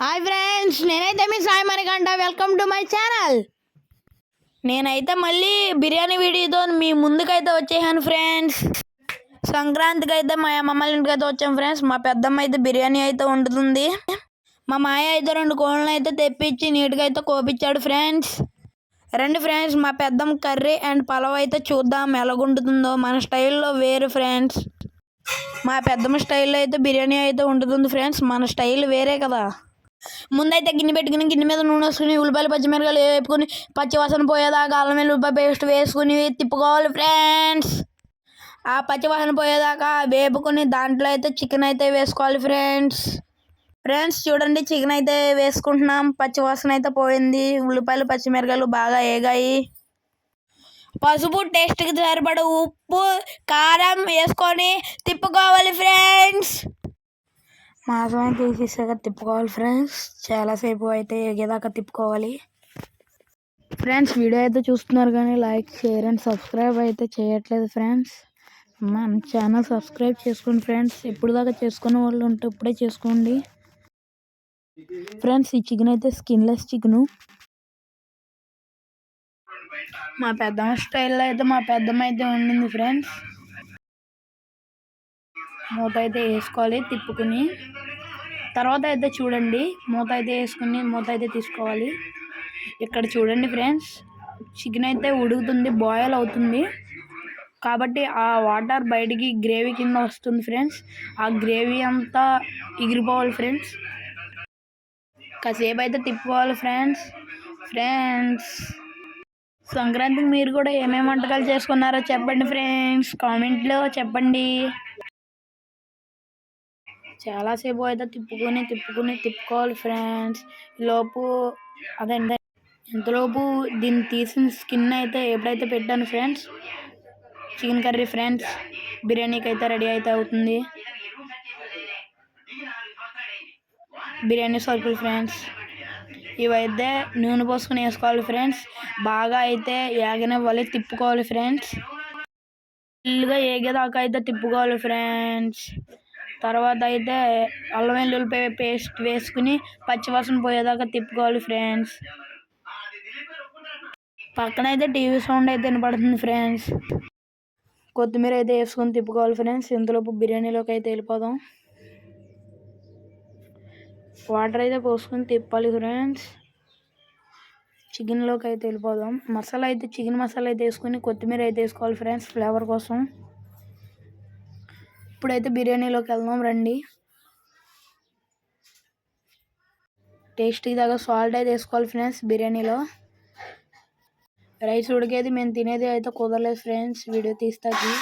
Hi friends నేనైతే మీ Sai Manikanta welcome to my channel నేనైతే మళ్ళీ బిర్యానీ వీడియోతో మీ ముందుకైతే వచ్చేసాను ఫ్రెండ్స్. సంక్రాంతికి అయితే మా మమ్మల్ని ఇంటికి అయితే వచ్చాం ఫ్రెండ్స్. మా పెద్దమ్మ అయితే బిర్యానీ అయితే వండుతుంది. మా మాయ అయితే రెండు కోళ్ళని అయితే తెప్పించి నీట్గా అయితే కోపించాడు ఫ్రెండ్స్. రండి ఫ్రెండ్స్ మా పెద్దమ్మ కర్రీ అండ్ పలావ్ అయితే చూద్దాం ఎలాగుంటుందో మన స్టైల్లో వేరు ఫ్రెండ్స్. మా పెద్దమ్మ స్టైల్లో అయితే బిర్యానీ అయితే ఉంటుంది ఫ్రెండ్స్. మన స్టైల్ వేరే కదా. ముందైతే గిన్నె పెట్టుకుని గిన్నె మీద నూనె వేసుకుని ఉల్లిపాయలు పచ్చిమిరకాయలు వేపుకొని పచ్చివాసన పోయేదాకా అల్లం వెల్లుల్లి ఉల్లిపాయ పేస్ట్ వేసుకుని తిప్పుకోవాలి ఫ్రెండ్స్ ఆ పచ్చివాసన పోయేదాకా వేపుకొని దాంట్లో అయితే చికెన్ అయితే వేసుకోవాలి ఫ్రెండ్స్ ఫ్రెండ్స్ చూడండి చికెన్ అయితే వేసుకుంటున్నాం. పచ్చి వాసన అయితే పోయింది. ఉల్లిపాయలు పచ్చిమిరకాయలు బాగా వేగాయి పసుపు టేస్ట్కి సరిపడ ఉప్పు కారం వేసుకొని తిప్పుకోవాలి ఫ్రెండ్స్ మా అయితే తీసేసాక తిప్పుకోవాలి ఫ్రెండ్స్. చాలాసేపు అయితే ఎగేదాకా తిప్పుకోవాలి. ఫ్రెండ్స్ వీడియో అయితే చూస్తున్నారు కానీ లైక్ షేర్ అండ్ సబ్స్క్రైబ్ అయితే చేయట్లేదు ఫ్రెండ్స్. మన ఛానల్ సబ్స్క్రైబ్ చేసుకోండి ఫ్రెండ్స్. ఎప్పుడు దాకా చేసుకునే వాళ్ళు ఉంటే ఇప్పుడే చేసుకోండి. ఫ్రెండ్స్ ఈ చికెన్ అయితే స్కిన్లెస్ చికెను. మా పెద్దమ్మ స్టైల్లో అయితే మా పెద్దమ్మ అయితే ఉండింది ఫ్రెండ్స్. మూత అయితే వేసుకోవాలి తిప్పుకుని. తర్వాత అయితే చూడండి మూత అయితే వేసుకుని మూత అయితే తీసుకోవాలి. ఇక్కడ చూడండి ఫ్రెండ్స్ చికెన్ అయితే ఉడుకుతుంది బాయిల్ అవుతుంది. కాబట్టి ఆ వాటర్ బయటికి గ్రేవీ కింద వస్తుంది ఫ్రెండ్స్. ఆ గ్రేవీ అంతా ఎగిరిపోవాలి ఫ్రెండ్స్. కాసేపు అయితే తిప్పుకోవాలి ఫ్రెండ్స్. ఫ్రెండ్స్ సంక్రాంతికి మీరు కూడా ఏమేమి వంటకాలు చేసుకున్నారో చెప్పండి ఫ్రెండ్స్. కామెంట్లో చెప్పండి. చాలాసేపు అయితే తిప్పుకొని తిప్పుకొని తిప్పుకోవాలి ఫ్రెండ్స్ లోపు అదే ఇంతలోపు దీన్ని తీసిన స్కిన్ అయితే ఎప్పుడైతే పెట్టాను ఫ్రెండ్స్ చికెన్ కర్రీ ఫ్రెండ్స్ బిర్యానీకి అయితే రెడీ అయితే అవుతుంది. బిర్యానీ సరుకులు ఫ్రెండ్స్ ఇవైతే నూనె పోసుకొని వేసుకోవాలి ఫ్రెండ్స్ బాగా అయితే ఏగనివ్వాలి తిప్పుకోవాలి ఫ్రెండ్స్ ఫుల్గా ఏగేదాకా అయితే తిప్పుకోవాలి ఫ్రెండ్స్ తర్వాత అయితే అల్లం వెల్లుల్లిపాయ పేస్ట్ వేసుకుని పచ్చివాసన పోయేదాకా తిప్పుకోవాలి ఫ్రెండ్స్. పక్కన అయితే టీవీ సౌండ్ అయితే వినపడుతుంది ఫ్రెండ్స్. కొత్తిమీర అయితే వేసుకొని తిప్పుకోవాలి ఫ్రెండ్స్. ఇంతలోపు బిర్యానీలోకి అయితే వెళ్ళిపోదాం. వాటర్ అయితే పోసుకొని తిప్పాలి ఫ్రెండ్స్. చికెన్లోకి అయితే వెళ్ళిపోదాం. మసాలా అయితే చికెన్ మసాలా అయితే వేసుకొని కొత్తిమీర అయితే వేసుకోవాలి ఫ్రెండ్స్ ఫ్లేవర్ కోసం. ఇప్పుడైతే బిర్యానీలోకి వెళ్దాం రండి. టేస్టీ దాకా సాల్ట్ అయితే వేసుకోవాలి ఫ్రెండ్స్ బిర్యానీలో. రైస్ ఉడికేది మేము తినేది అయితే కుదరలేదు ఫ్రెండ్స్. వీడియో తీస్తాకి